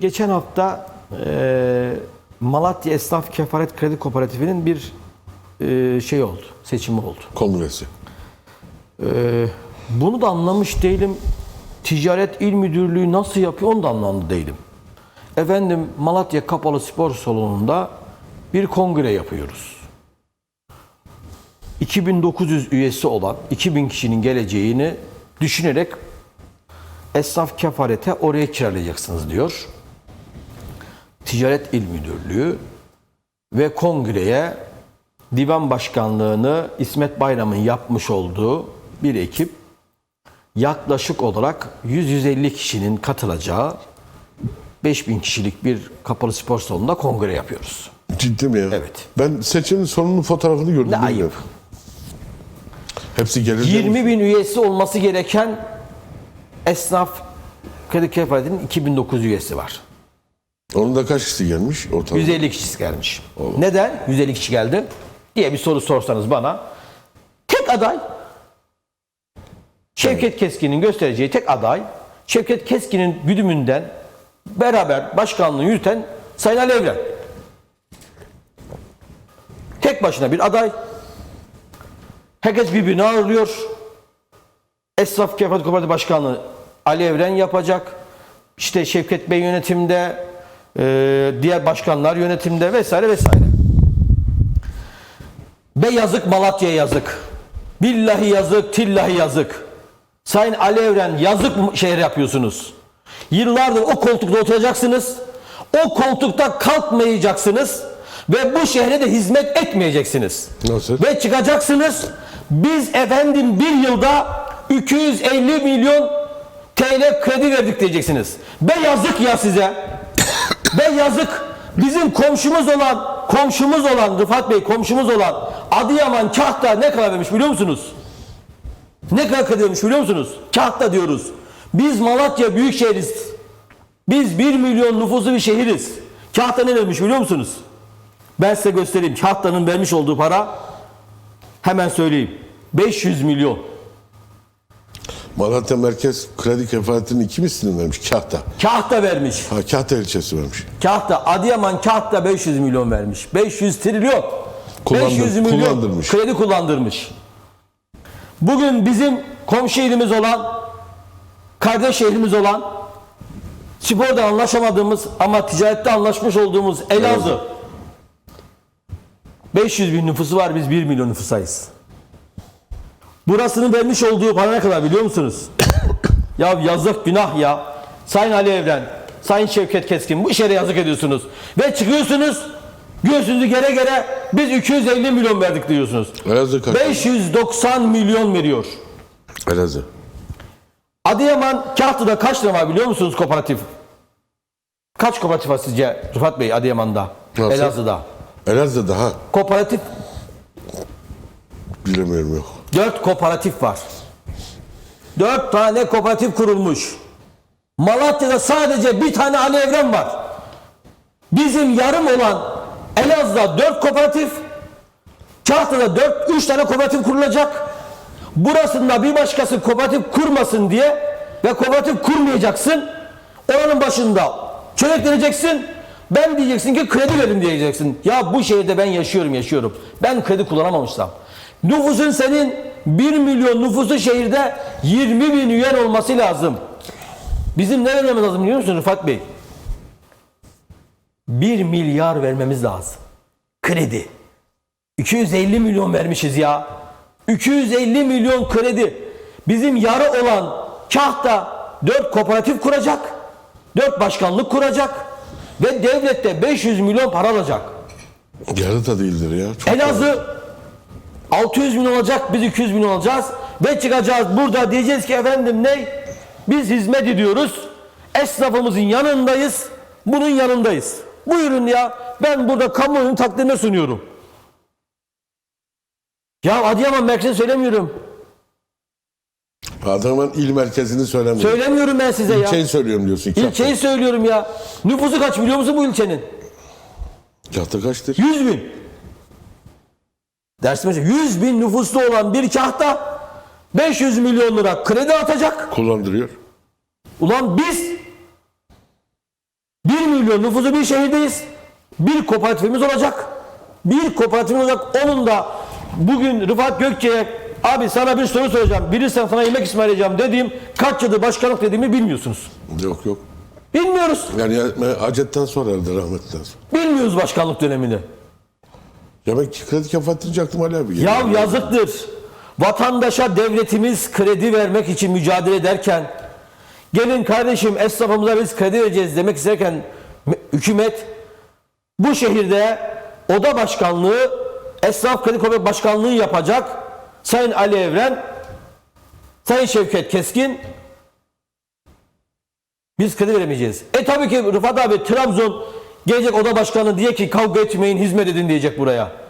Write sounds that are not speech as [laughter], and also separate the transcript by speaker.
Speaker 1: Geçen hafta e, Malatya Esnaf Kefaret Kredi Kooperatifi'nin bir e, şey oldu, seçimi oldu.
Speaker 2: Kongresi.
Speaker 1: E, bunu da anlamış değilim. Ticaret İl Müdürlüğü nasıl yapıyor onu da anlamlı değilim. Efendim Malatya Kapalı Spor Salonu'nda bir kongre yapıyoruz. 2900 üyesi olan 2000 kişinin geleceğini düşünerek esnaf kefarete oraya kiralayacaksınız diyor. Ticaret İl Müdürlüğü ve kongreye divan başkanlığını İsmet Bayram'ın yapmış olduğu bir ekip yaklaşık olarak 100-150 kişinin katılacağı 5000 kişilik bir kapalı spor salonunda kongre yapıyoruz.
Speaker 2: Ciddi mi ya?
Speaker 1: Evet.
Speaker 2: Ben seçimin sonunun fotoğrafını gördüm.
Speaker 1: Ne ayıp.
Speaker 2: Hepsi gelir.
Speaker 1: 20 bin üyesi olması gereken esnaf kredi kefaretinin 2009 üyesi var.
Speaker 2: Onun da kaç kişi gelmiş ortalama?
Speaker 1: 150 kişi gelmiş. Neden 150 kişi geldi diye bir soru sorsanız bana tek aday Şevket Keskin'in göstereceği tek aday Şevket Keskin'in güdümünden beraber başkanlığı yürüten Sayın Ali Evren. Tek başına bir aday. Herkes birbirini ağırlıyor. Esnaf Kefalet Kooperatifi Başkanlığı Ali Evren yapacak. İşte Şevket Bey yönetimde, e, diğer başkanlar yönetimde vesaire vesaire. Be yazık Malatya yazık. Billahi yazık, tillahi yazık. Sayın Ali Evren yazık şehir yapıyorsunuz. Yıllardır o koltukta oturacaksınız. O koltukta kalkmayacaksınız. Ve bu şehre de hizmet etmeyeceksiniz.
Speaker 2: Nasıl?
Speaker 1: Ve çıkacaksınız. Biz efendim bir yılda 250 milyon TL kredi verdik diyeceksiniz. Be yazık ya size. Be yazık. Bizim komşumuz olan, komşumuz olan Rıfat Bey komşumuz olan Adıyaman Kahta ne kadar vermiş biliyor musunuz? Ne kadar vermiş biliyor musunuz? Kahta diyoruz. Biz Malatya Büyükşehiriz. Biz 1 milyon nüfuslu bir şehiriz. Kahta ne vermiş biliyor musunuz? Ben size göstereyim. Kahta'nın vermiş olduğu para hemen söyleyeyim. 500 milyon.
Speaker 2: Malatya Merkez Kredi Kefaretinin iki mislini vermiş. Kahta.
Speaker 1: Kahta vermiş.
Speaker 2: Ha Kahta ilçesi vermiş.
Speaker 1: Kahta, Adıyaman Kahta 500 milyon vermiş. 500 trilyon.
Speaker 2: Kullandır-
Speaker 1: 500 milyon
Speaker 2: kullandırmış.
Speaker 1: kredi kullandırmış. Bugün bizim komşu ilimiz olan, kardeş şehrimiz olan, sporda anlaşamadığımız ama ticarette anlaşmış olduğumuz Elazığ. 500 bin nüfusu var, biz 1 milyon nüfusayız. Burasının vermiş olduğu para ne kadar biliyor musunuz? [coughs] ya yazık günah ya. Sayın Ali Evren, Sayın Şevket Keskin bu işe yazık ediyorsunuz. Ve çıkıyorsunuz göğsünüzü gere gere biz 250 milyon verdik diyorsunuz.
Speaker 2: Elazığ kaç?
Speaker 1: 590 milyon veriyor.
Speaker 2: Elazığ.
Speaker 1: Adıyaman Kahtı'da kaç lira var biliyor musunuz kooperatif? Kaç kooperatif var sizce Rıfat Bey Adıyaman'da?
Speaker 2: Nasıl?
Speaker 1: Elazığ'da.
Speaker 2: Elazığ'da ha.
Speaker 1: Kooperatif
Speaker 2: Bilemiyorum yok.
Speaker 1: 4 kooperatif var. 4 tane kooperatif kurulmuş. Malatya'da sadece bir tane Ali Evren var. Bizim yarım olan Elazığ'da 4 kooperatif, Kahtı'da 4 3 tane kooperatif kurulacak. Burasında bir başkası kooperatif kurmasın diye ve kooperatif kurmayacaksın. Oranın başında çörekleneceksin. Ben diyeceksin ki kredi verin diyeceksin. Ya bu şehirde ben yaşıyorum yaşıyorum. Ben kredi kullanamamışsam. Nüfusun senin 1 milyon nüfusu şehirde 20 bin üyen olması lazım. Bizim ne vermemiz lazım biliyor musun Rıfat Bey? 1 milyar vermemiz lazım. Kredi. 250 milyon vermişiz ya. 250 milyon kredi. Bizim yarı olan Kahta 4 kooperatif kuracak. 4 başkanlık kuracak. Ve devlette 500 milyon para alacak.
Speaker 2: Yarı da değildir ya. Çok
Speaker 1: Elazığ 600 milyon olacak, biz 200 milyon alacağız ve çıkacağız burada diyeceğiz ki efendim ne? Biz hizmet ediyoruz. Esnafımızın yanındayız. Bunun yanındayız. Buyurun ya. Ben burada kamuoyunun takdirine sunuyorum. Ya Adıyaman merkezi söylemiyorum.
Speaker 2: Adıyaman il merkezini söylemiyorum.
Speaker 1: Söylemiyorum ben size ya.
Speaker 2: İlçeyi söylüyorum diyorsun.
Speaker 1: İlçeyi söylüyorum ya. Nüfusu kaç biliyor musun bu ilçenin?
Speaker 2: Kahta kaçtır?
Speaker 1: 100 bin. Dersim hocam 100 bin nüfuslu olan bir kahta 500 milyon lira kredi atacak.
Speaker 2: Kullandırıyor.
Speaker 1: Ulan biz milyon nüfusu bir şehirdeyiz. Bir kooperatifimiz olacak. Bir kooperatifimiz olacak. Onun da bugün Rıfat Gökçe'ye abi sana bir soru soracağım. Bilirsen sana yemek ısmarlayacağım dediğim kaç yıldır başkanlık dediğimi bilmiyorsunuz.
Speaker 2: Yok yok.
Speaker 1: Bilmiyoruz.
Speaker 2: Yani ya- Hacet'ten sonra herhalde rahmetten sonra.
Speaker 1: Bilmiyoruz başkanlık dönemini.
Speaker 2: Demek ki kredi kapattıracaktım Ali abi.
Speaker 1: Ya yazıktır. Vatandaşa devletimiz kredi vermek için mücadele ederken gelin kardeşim esnafımıza biz kredi vereceğiz demek isterken me- hükümet bu şehirde oda başkanlığı esnaf kredi kooperatif başkanlığı yapacak Sayın Ali Evren Sayın Şevket Keskin biz kredi veremeyeceğiz. E tabii ki Rıfat abi Trabzon gelecek oda başkanı diye ki kavga etmeyin hizmet edin diyecek buraya.